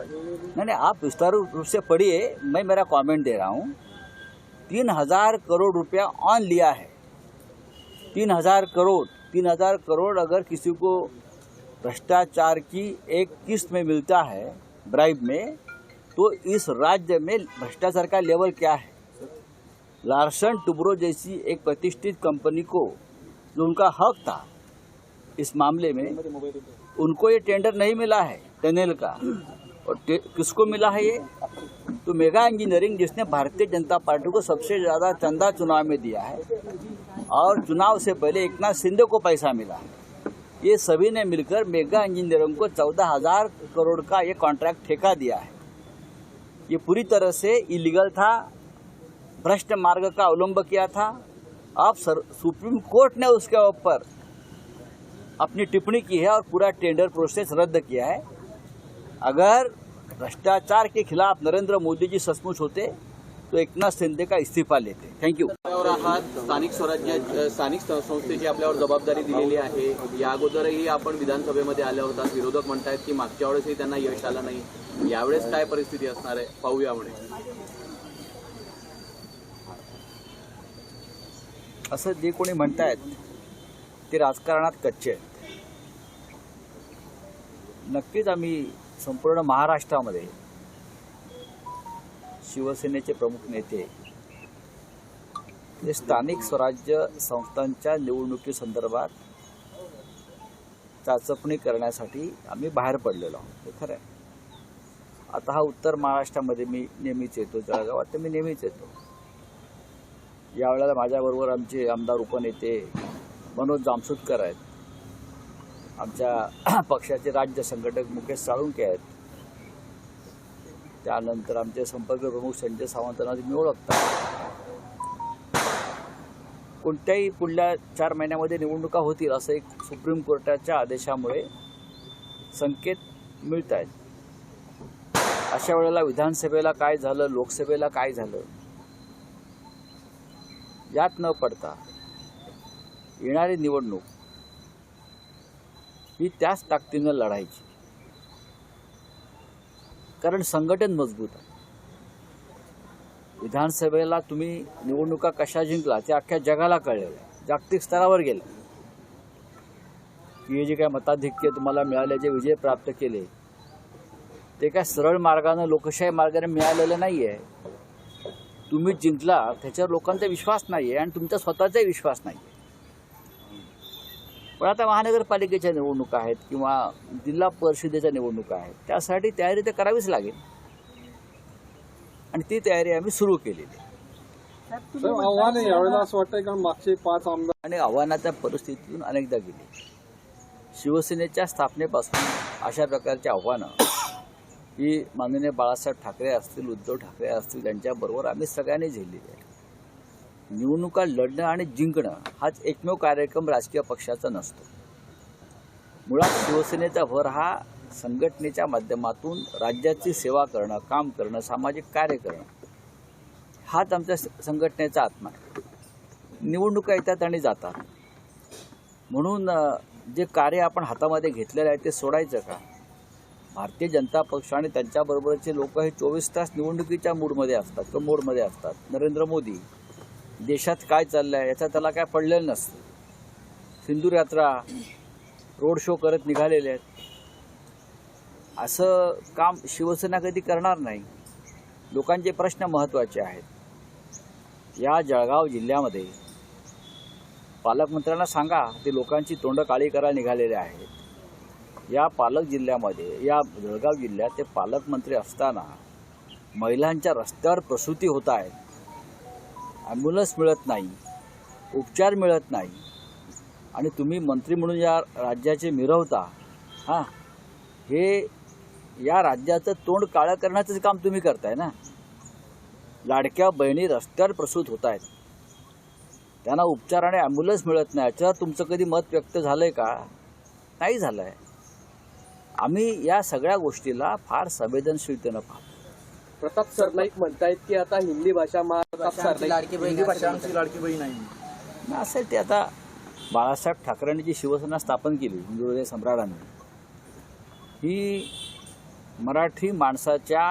नहीं नहीं, आप विस्तार रूप से पढ़िए, मैं मेरा कमेंट दे रहा हूँ। तीन हज़ार करोड़ रुपया ऑन लिया है। तीन हज़ार करोड़, तीन हज़ार करोड़ अगर किसी को भ्रष्टाचार की एक किस्त में मिलता है ब्राइब में तो इस राज्य में भ्रष्टाचार का लेवल क्या है? लार्सन टुब्रो जैसी एक प्रतिष्ठित कंपनी को, जो उनका हक था, इस मामले में, उनको ये टेंडर नहीं मिला है टनल का। और किसको मिला है ये? तो मेगा इंजीनियरिंग जिसने भारतीय जनता पार्टी को सबसे ज़्यादा चंदा चुनाव में दिया है और चुनाव से पहले एक नाथ को पैसा मिला है। ये सभी ने मिलकर मेगा इंजीनियरिंग को चौदह हज़ार करोड़ का ये कॉन्ट्रैक्ट ठेका दिया है। ये पूरी तरह से इलीगल था, भ्रष्ट मार्ग का अवलंब किया था। अब सुप्रीम कोर्ट ने उसके ऊपर अपनी टिप्पणी की है और पूरा टेंडर प्रोसेस रद्द किया है। अगर भ्रष्टाचार के खिलाफ नरेंद्र मोदी जी सचमुच होते तो एकनाथ शिंदे का इस्तीफा लेते. थँक्यू आहात. स्थानिक स्वराज्य स्थानिक संस्थेची आपल्यावर जबाबदारी दिलेली आहे. या अगोदरही आपण विधानसभेमध्ये आल्या होतात. विरोधक म्हणतायत की मागच्या वेळेसही त्यांना यश आलं नाही. यावेळेस काय परिस्थिती असणार आहे? पाहूया म्हणे असं जे कोणी म्हणतायत ते राजकारणात कच्चे आहेत. नक्कीच आम्ही संपूर्ण महाराष्ट्रामध्ये शिवसेनेचे प्रमुख नेते हे स्थानिक स्वराज्य संस्थांच्या निवडणुकीसंदर्भात चाचपणी करण्यासाठी आम्ही बाहेर पडलेलो आहोत. हे खरं आहे. आता हा उत्तर महाराष्ट्रामध्ये मी नेहमीच येतो. जळगावात तर मी नेहमीच येतो. यावेळेला माझ्याबरोबर आमचे आमदार उपनेते मनोज जामसुदकर आहेत. आमच्या पक्षाचे राज्य संघटक मुकेश साळुंके आहेत. त्यानंतर आमचे संपर्क प्रमुख संजय सावंतांना तुम्ही ओळखता. कोणत्याही पुढल्या चार महिन्यामध्ये निवडणुका होतील असं एक सुप्रीम कोर्टाच्या आदेशामुळे संकेत मिळत आहेत अशा वेळेला विधानसभेला काय झालं लोकसभेला काय झालं यात न पडता येणारी निवडणूक ही त्याच ताकदीनं लढायची. कारण संघटन मजबूत आहे. विधानसभेला तुम्ही निवडणुका कशा जिंकला ते अख्ख्या जगाला कळलेलं जागतिक स्तरावर गेलं. की हे जे काय मताधिक्य तुम्हाला मिळाले जे विजय प्राप्त केले ते काय सरळ मार्गानं लोकशाही मार्गाने मिळालेलं नाही आहे तुम्ही जिंकला त्याच्यावर लोकांचा विश्वास नाही आहे आणि तुमचा स्वतःचाही विश्वास नाही आहे पण आता महानगरपालिकेच्या निवडणुका आहेत किंवा जिल्हा परिषदेच्या निवडणुका आहेत त्यासाठी तयारी तर करावीच लागेल. आणि ती तयारी आम्ही सुरू केलेली आहे. सर आव्हान यावेळेला असं वाटतंय कारण मागचे पाच आमदार आणि आव्हानाच्या परिस्थितीतून अनेकदा गेली. शिवसेनेच्या स्थापनेपासून अशा प्रकारची आव्हानं ही माननीय बाळासाहेब ठाकरे असतील उद्धव ठाकरे असतील त्यांच्याबरोबर आम्ही सगळ्यांनी झेललेली आहे निवडणुका लढणं आणि जिंकणं हाच एकमेव कार्यक्रम राजकीय पक्षाचा नसतो. मुळात शिवसेनेचा भर हा संघटनेच्या माध्यमातून राज्याची सेवा करणं काम करणं सामाजिक कार्य करणं हाच आमच्या स- संघटनेचा आत्मा आहे. निवडणुका येतात आणि जातात. म्हणून जे कार्य आपण हातामध्ये घेतलेलं आहे ते सोडायचं का? भारतीय जनता पक्ष आणि त्यांच्याबरोबरचे लोक हे चोवीस तास निवडणुकीच्या मूडमध्ये असतात किंवा मोडमध्ये असतात. नरेंद्र मोदी देशात काय चाललं आहे याचा त्याला काय पडलेलं नसतं. सिंदूर यात्रा रोड शो करत निघालेले आहेत. असं काम शिवसेना कधी करणार नाही. लोकांचे प्रश्न महत्त्वाचे आहेत. या जळगाव जिल्ह्यामध्ये पालकमंत्र्यांना सांगा ते लोकांची तोंड काळी करायला निघालेले आहेत. या पालक जिल्ह्यामध्ये या जळगाव जिल्ह्यात ते पालकमंत्री असताना महिलांच्या रस्त्यावर प्रसूती होत आहेत. ॲम्ब्युलन्स मिळत नाही उपचार मिळत नाही. आणि तुम्ही मंत्री म्हणून या राज्याचे मिरवता हां? हे या राज्याचं तोंड काळं करण्याचं काम तुम्ही करताय ना? लाडक्या बहिणी रस्त्यावर प्रसूत होत आहेत त्यांना उपचार आणि ॲम्ब्युलन्स मिळत नाही याच्यावर तुमचं कधी मत व्यक्त झालं आहे का? नाही झालं आहे आम्ही या सगळ्या गोष्टीला फार संवेदनशीलतेनं पाहतो. प्रताप सरनाईक म्हणतायत की आता हिंदी भाषा मा प्रताप सरनाईक हिंदी भाषा आमची लाडकी बहीण आहे. न असेल ते आता. बाळासाहेब ठाकरेंनी जी शिवसेना स्थापन केली हिंदू हृदय सम्राटांनी. ही मराठी माणसाच्या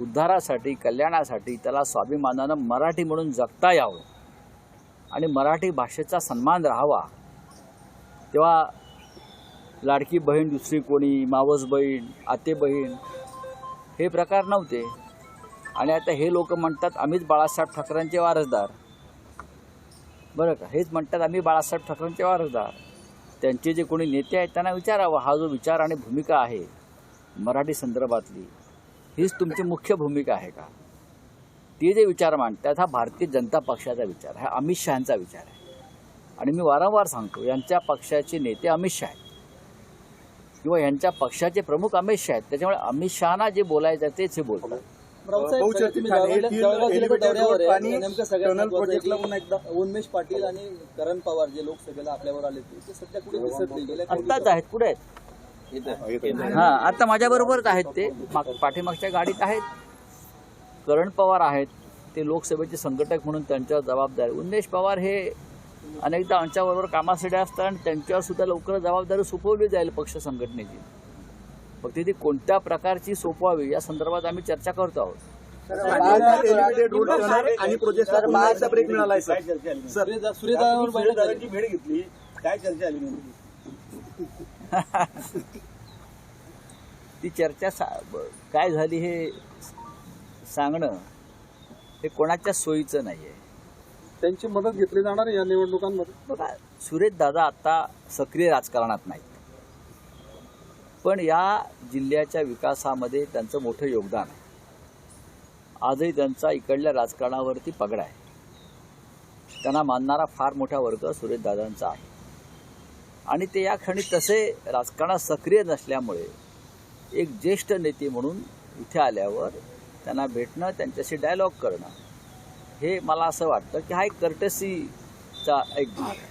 उद्धारासाठी कल्याणासाठी त्याला स्वाभिमानानं मराठी म्हणून जगता यावं आणि मराठी भाषेचा सन्मान राहावा. तेव्हा लाडकी बहीण दुसरी कोणी मावस बहीण आते बहीण हे प्रकार नव्हते. आणि आता हे लोक म्हणतात आम्हीच बाळासाहेब ठाकरेंचे वारसदार. बरं का? हेच म्हणतात आम्ही बाळासाहेब ठाकरेंचे वारसदार. त्यांचे जे कोणी नेते आहेत त्यांना विचारावं. हा जो विचार आणि भूमिका आहे मराठी संदर्भातली हीच तुमची मुख्य भूमिका आहे का? ते जे विचार मांडतात हा भारतीय जनता पक्षाचा विचार हा अमित शहाचा विचार आहे. आणि मी वारंवार सांगतो यांच्या पक्षाचे नेते अमित शहा आहेत. किंवा यांच्या पक्षाचे प्रमुख अमित शहा आहेत. त्याच्यामुळे अमित शहाना जे बोलायचं तेच हे बोलतात. उन्मेष पाटील आणि करण पवार जे लोकसभेला आपल्यावर आले होते. ते सध्या कुठे दिसत नाही गेल्या काही आत्ताच आहेत कुठे आहेत? हां आता माझ्याबरोबरच आहेत ते. माग पाठीमागच्या गाडीत आहेत. करण पवार आहेत. ते लोकसभेचे संघटक म्हणून त्यांच्यावर जबाबदारी उन्मेष पवार हे अनेकदा आमच्याबरोबर कामासाठी असतात आणि त्यांच्यावर सुद्धा लवकर जबाबदारी सोपवली जाईल पक्ष संघटनेची. फक्त ती कोणत्या प्रकारची सोपवावी या संदर्भात आम्ही चर्चा करतो आहोत. आणि ब्रेक. सूर्यदादांची भेट घेतली काय चर्चा आली ती चर्चा काय झाली हे सांगणं हे कोणाच्या सोयीचं नाही आहे त्यांची मदत घेतली जाणार आहे या निवडणुकांमध्ये? बघा सुरेश दादा आत्ता सक्रिय राजकारणात नाहीत. पण या जिल्ह्याच्या विकासामध्ये त्यांचं मोठं योगदान आहे. आजही त्यांचा इकडल्या राजकारणावरती पगडा आहे. त्यांना मानणारा फार मोठा वर्ग सुरेश दादांचा आहे. आणि ते या क्षणी तसे राजकारणात सक्रिय नसल्यामुळे एक ज्येष्ठ नेते म्हणून इथे आल्यावर त्यांना भेटणं त्यांच्याशी डायलॉग करणं हे मला असं वाटतं की हा एक कर्टसीचा एक भाग आहे.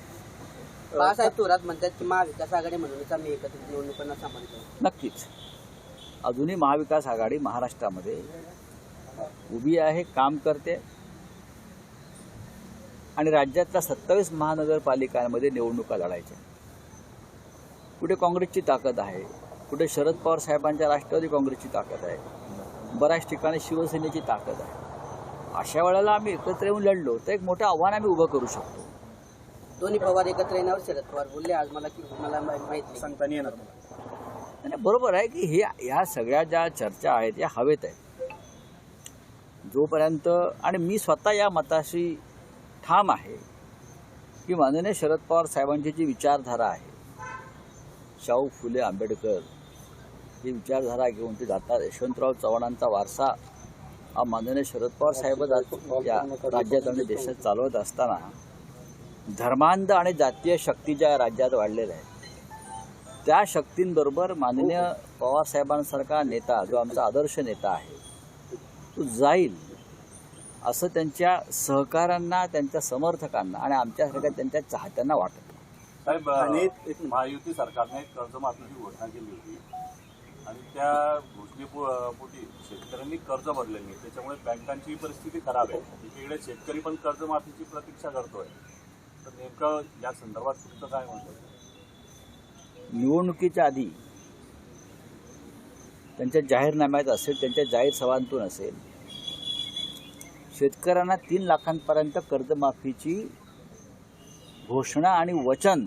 बाळासाहेब थोरात म्हणतात की महाविकास आघाडी म्हणूनच आम्ही एकत्रित निवडणुकांना सांभाळतो नक्कीच. अजूनही महाविकास आघाडी महाराष्ट्रामध्ये उभी आहे काम करते आणि राज्यातल्या सत्तावीस महानगरपालिकांमध्ये निवडणुका लढायच्या. कुठे काँग्रेसची ताकद आहे कुठे शरद पवार साहेबांच्या राष्ट्रवादी काँग्रेसची ताकद आहे बऱ्याच ठिकाणी शिवसेनेची ताकद आहे. अशा वेळेला आम्ही एकत्र येऊन लढलो तर एक मोठं आव्हान आम्ही उभं करू शकतो. दोन्ही पवार एकत्र येण्यावर शरद पवार बोलले आज मला की मला माहीत नाही. सांगता नाही येणार आणि बरोबर आहे की हे ह्या सगळ्या ज्या चर्चा आहेत या हवेत आहेत जोपर्यंत आणि मी स्वतः या मताशी ठाम आहे की माननीय शरद पवार साहेबांची जी विचारधारा आहे शाहू फुले आंबेडकर ही विचारधारा घेऊन ते जातात यशवंतराव चव्हाणांचा वारसा हा माननीय शरद पवार साहेबच आज या राज्यात आणि देशात चालवत असताना धर्मांध आणि जातीय शक्ती ज्या राज्यात वाढलेल्या आहेत त्या शक्तींबरोबर माननीय पवारसाहेबांसारखा नेता जो आमचा आदर्श नेता आहे तो जाईल असं त्यांच्या सहकाऱ्यांना त्यांच्या समर्थकांना आणि आमच्यासारख्या त्यांच्या चाहत्यांना वाटत. साहेब महायुती सरकारने कर्जमाफीची घोषणा केली होती. आणि त्या घोषणेपोटी शेतकऱ्यांनी कर्ज भरले नाही त्याच्यामुळे बँकांची परिस्थिती खराब आहे. एकीकडे शेतकरी पण कर्जमाफीची प्रतीक्षा करतोय. तर नेमकं या संदर्भात तुमचं काय म्हणतो निवडणुकीच्या आधी त्यांच्या जाहीरनाम्यात असेल त्यांच्या जाहीर सभांतून असेल शेतकऱ्यांना तीन लाखांपर्यंत कर्जमाफीची घोषणा आणि वचन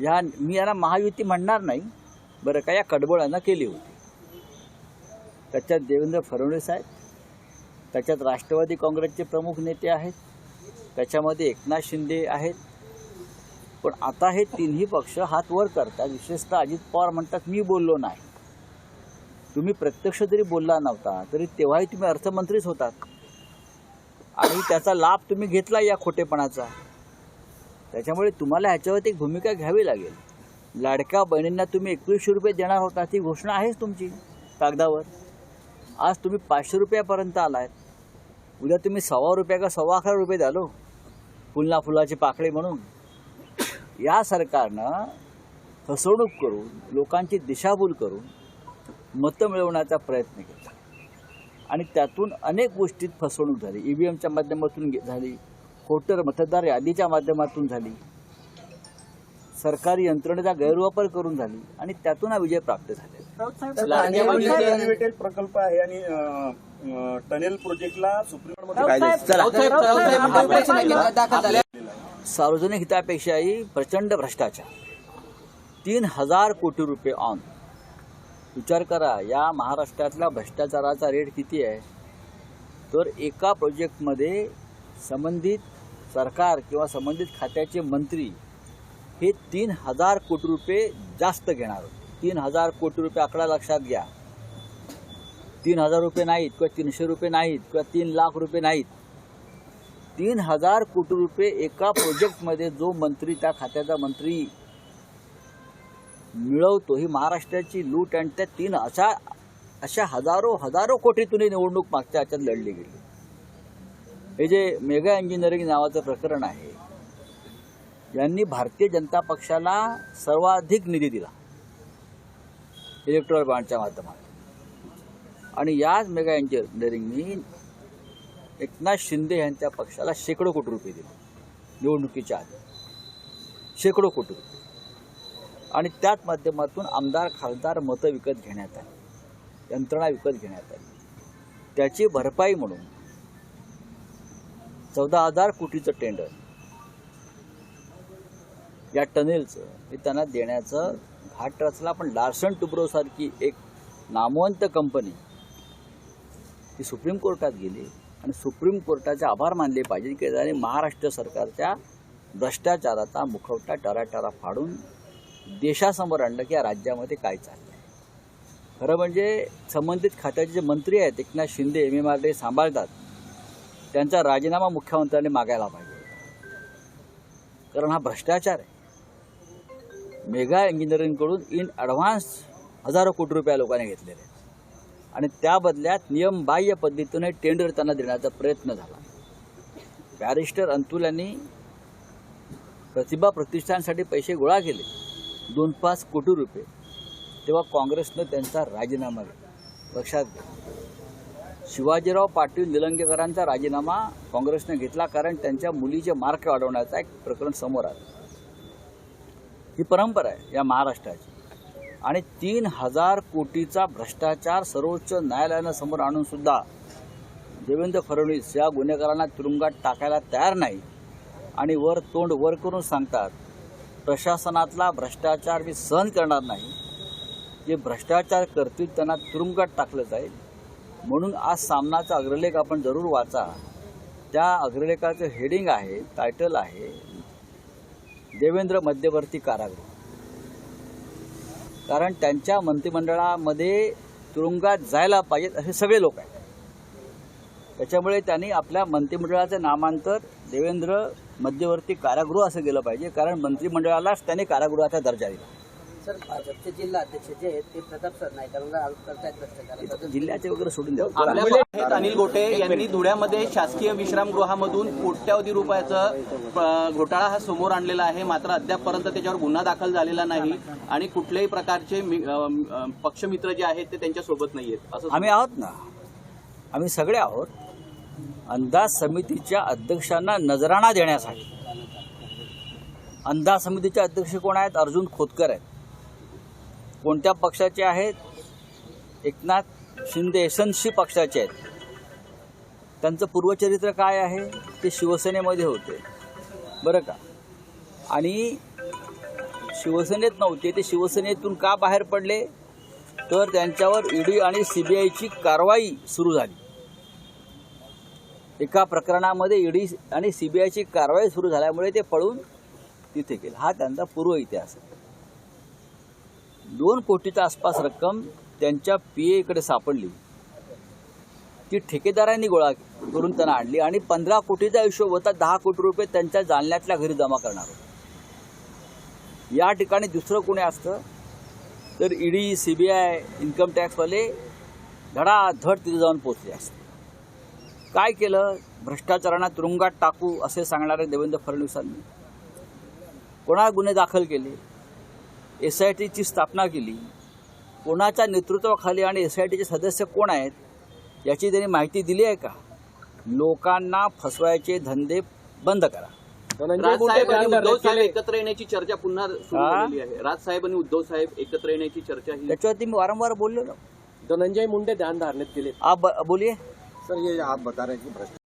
या मी याला महायुती म्हणणार नाही बरं का या कडबोळानं केली होती. त्याच्यात देवेंद्र फडणवीस आहेत त्याच्यात राष्ट्रवादी काँग्रेसचे प्रमुख नेते आहेत त्याच्यामध्ये एकनाथ शिंदे आहेत. पण आता हे तिन्ही पक्ष हात वर करतात विशेषतः अजित पवार म्हणतात मी बोललो नाही. तुम्ही प्रत्यक्ष जरी बोलला नव्हता तरी तेव्हाही तुम्ही अर्थमंत्रीच होतात. आणि त्याचा लाभ तुम्ही घेतला या खोटेपणाचा. त्याच्यामुळे तुम्हाला ह्याच्यावरती एक भूमिका घ्यावी लागेल. लाडक्या बहिणींना तुम्ही एकवीसशे रुपये देणार होता ती घोषणा आहेच तुमची कागदावर. आज तुम्ही पाचशे रुपयापर्यंत आलाय उद्या तुम्ही सव्वा रुपया का सव्वा अकरा रुपये द्यालो हो. फुलना फुलाची पाकळी म्हणून. या सरकारनं फसवणूक करून लोकांची दिशाभूल करून मतं मिळवण्याचा प्रयत्न केला. आणि त्यातून अनेक गोष्टीत फसवणूक झाली. ई व्ही एमच्या माध्यमातून झाली. खोटर मतदार यादीच्या माध्यमातून झाली सरकारी यंत्रणेचा गैरवापर करून झाली आणि त्यातून हा विजय प्राप्त प्रकल्प आहे आणि टनेल प्रोजेक्टला सुप्रीम झाले सार्वजनिक हितापेक्षाही प्रचंड भ्रष्टाचार तीन हजार कोटी रुपये ऑन विचार करा या महाराष्ट्रातल्या भ्रष्टाचाराचा रेट किती आहे तर एका प्रोजेक्टमध्ये संबंधित सरकार किंवा संबंधित खात्याचे मंत्री हे तीन हजार कोटी रुपये जास्त घेणार. तीन हजार कोटी रुपये आकडा लक्षात घ्या. तीन हजार रुपये नाहीत किंवा तीनशे रुपये नाहीत किंवा तीन लाख रुपये नाहीत. तीन हजार कोटी रुपये एका प्रोजेक्टमध्ये जो मंत्री त्या खात्याचा मंत्री मिळवतो ही महाराष्ट्राची लूट आणि त्या तीन अशा अशा हजारो हजारो कोटीतून निवडणूक मागच्या ह्याच्यात लढली गेली. हे जे मेगा इंजिनिअरिंग नावाचं प्रकरण आहे यांनी भारतीय जनता पक्षाला सर्वाधिक निधी दिला इलेक्ट्रॉल बॉन्डच्या माध्यमातून. आणि याच मेगा इंजिनिअरिंगनी एकनाथ शिंदे यांच्या पक्षाला शेकडो कोटी रुपये दिले निवडणुकीच्या आधी. शेकडो कोटी रुपये. आणि त्याच माध्यमातून आमदार खासदार मतं विकत घेण्यात आली यंत्रणा विकत घेण्यात आली. त्याची भरपाई म्हणून चौदा हजार कोटीचं टेंडर या टनेलचं हे त्यांना देण्याचं घाट रचला पण लार्सन टुब्रोसारखी एक नामवंत कंपनी ती सुप्रीम कोर्टात गेली आणि सुप्रीम कोर्टाचे आभार मानले पाहिजे की त्याने महाराष्ट्र सरकारच्या भ्रष्टाचाराचा मुखवटा टराटरा फाडून देशासमोर आणलं की या राज्यामध्ये काय चाललं आहे खरं म्हणजे संबंधित खात्याचे जे मंत्री आहेत Eknath Shinde M. M. R. D सांभाळतात. त्यांचा राजीनामा मुख्यमंत्र्यांनी मागायला पाहिजे. कारण हा भ्रष्टाचार आहे. मेगा इंजिनिअरिंगकडून इन ॲडव्हान्स हजारो कोटी रुपया लोकांनी घेतलेले आणि त्या बदल्यात नियमबाह्य पद्धतीने टेंडर त्यांना देण्याचा प्रयत्न झाला. बॅरिस्टर अंतुल यांनी प्रतिभा प्रतिष्ठानसाठी पैसे गोळा केले. दोन पाच कोटी रुपये. तेव्हा काँग्रेसनं त्यांचा राजीनामा घेतला लक्षात घ्या शिवाजीराव पाटील निलंगेकरांचा राजीनामा काँग्रेसने घेतला कारण त्यांच्या मुलीचे मार्क वाढवण्याचा एक प्रकरण समोर आलं. ही परंपरा आहे या महाराष्ट्राची. आणि तीन हजार कोटीचा भ्रष्टाचार सर्वोच्च न्यायालयानं समोर आणून सुद्धा देवेंद्र फडणवीस या गुन्हेगारांना तुरुंगात टाकायला तयार नाही आणि वर तोंड वर करून सांगतात प्रशासनातला भ्रष्टाचार मी सहन करणार नाही. जे भ्रष्टाचार करतील त्यांना तुरुंगात टाकलं जाईल. म्हणून आज सामनाचा अग्रलेख आपण जरूर वाचा. त्या अग्रलेखाचं हेडिंग आहे टायटल आहे देवेंद्र मध्यवर्ती कारागृह. कारण त्यांच्या मंत्रिमंडळामध्ये तुरुंगात जायला पाहिजेत असे सगळे लोक आहेत. त्याच्यामुळे त्यांनी आपल्या मंत्रिमंडळाचं नामांतर देवेंद्र मध्यवर्ती कारागृह असं गेलं पाहिजे कारण मंत्रिमंडळालाच त्याने कारागृहाचा दर्जा दिला. सर भाजपचे जिल्हा अध्यक्ष जे आहेत ते प्रताप सर नाही करतायत जिल्ह्याचे वगैरे सोडून द्या. आहेत अनिल गोटे यांनी धुळ्यामध्ये शासकीय विश्रामगृहामधून कोट्यावधी रुपयाचं घोटाळा हा समोर आणलेला आहे. मात्र अद्यापपर्यंत त्याच्यावर गुन्हा दाखल झालेला नाही आणि कुठल्याही प्रकारचे पक्षमित्र जे आहेत ते त्यांच्यासोबत नाहीयेत असं आम्ही आहोत ना. आम्ही सगळे आहोत अंदाज समितीच्या अध्यक्षांना नजराणा देण्यासाठी. अंदाज समितीचे अध्यक्ष कोण आहेत? अर्जुन खोतकर आहेत. कोणत्या पक्षाचे आहेत? एकनाथ शिंदे एसएनसी पक्षाचे आहेत. त्यांचं पूर्वचरित्र काय आहे? ते शिवसेनेमध्ये होते. बरं का? आणि शिवसेनेत नव्हते ते शिवसेनेतून का बाहेर पडले? तर त्यांच्यावर ईडी आणि सीबीआयची कारवाई सुरू झाली. एका प्रकरणामध्ये ईडी आणि सीबीआयची कारवाई सुरू झाल्यामुळे ते पळून तिथे गेले. हा त्यांचा पूर्व इतिहास आहे. दोन कोटीच्या आसपास रक्कम त्यांच्या पी एकडे सापडली. ती ठेकेदारांनी गोळा करून त्यांना आणली आणि पंधरा कोटीचा हिशोब होता दहा कोटी रुपये त्यांच्या जालन्यातल्या घरी जमा करणार होते या ठिकाणी दुसरं कोणी असतं तर ED C B I income टॅक्सवाले धडाधड तिथे जाऊन पोचले असते. काय केलं? भ्रष्टाचारांना तुरुंगात टाकू असे सांगणारे देवेंद्र फडणवीसांनी. कोणा गुन्हे दाखल केले? एस आय टीची स्थापना केली. कोणाच्या नेतृत्वाखाली आणि एस आय टीचे सदस्य कोण आहेत याची त्यांनी माहिती दिली आहे का? लोकांना फसवायचे धंदे बंद करा. उद्धव साहेब. एकत्र येण्याची चर्चा पुन्हा सुरू? झालेली आहे. राज साहेब आणि उद्धव साहेब एकत्र येण्याची चर्चा ही त्याच्यावरती मी वारंवार बोललो ना धनंजय मुंडे ध्यान धारण्यात गेले आप ब- बोलिए सर ये आप बता रहे हैं कि भ्रष्टाचार